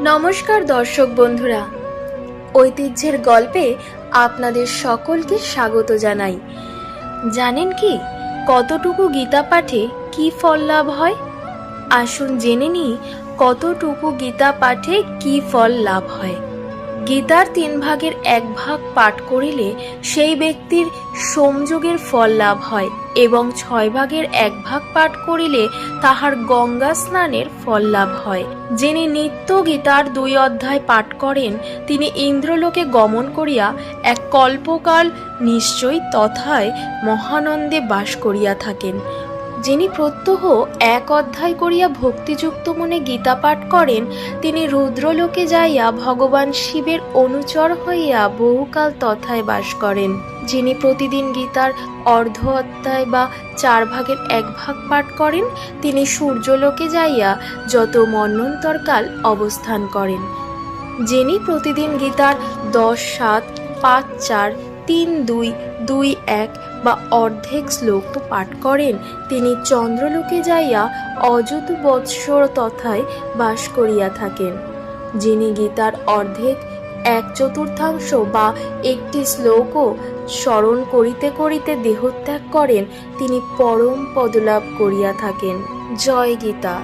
নমস্কার দর্শক বন্ধুরা। ঐতিহ্যের গল্পে আপনাদের সকলকে স্বাগত জানাই। জানেন কি, কতটুকু গীতা পাঠে কি ফল লাভ হয়? আসুন জেনে নিই, কতটুকু গীতা পাঠে কি ফল লাভ হয়। গীতার তিন ভাগের এক ভাগ পাঠ করিলে সেই ব্যক্তির সোমযোগের ফল লাভ হয় এবং ছয় ভাগের এক ভাগ পাঠ করিলে তাহার গঙ্গা স্নানের ফল লাভ হয়। যিনি নিত্য গীতার দুই অধ্যায় পাঠ করেন, তিনি ইন্দ্রলোকে গমন করিয়া এক কল্পকাল নিশ্চয়ই তথায় মহানন্দে বাস করিয়া থাকেন। যিনি প্রত্যহ এক অধ্যায় করিয়া ভক্তিযুক্ত মনে গীতা পাঠ করেন, তিনি রুদ্রলোকে যাইয়া ভগবান শিবের অনুচর হইয়া বহুকাল তথায় বাস করেন, যিনি প্রতিদিন গীতার অর্ধ অধ্যায় বা চার ভাগের এক ভাগ পাঠ করেন, তিনি সূর্যলোকে যাইয়া যত মন্বন্তরকাল অবস্থান করেন। যিনি প্রতিদিন গীতার দশ, সাত, পাঁচ, চার তিন, দুই দুই, এক বা অর্ধেক শ্লোক পাঠ করেন। তিনি চন্দ্রলোকে যাইয়া অযত বৎসর তথায় বাস করিয়া থাকেন, যিনি গীতার অর্ধেক এক চতুর্থাংশ বা একটি শ্লোকও স্মরণ করিতে করিতে দেহত্যাগ করেন। তিনি পরম পদলাভ করিয়া থাকেন। জয় গীতা।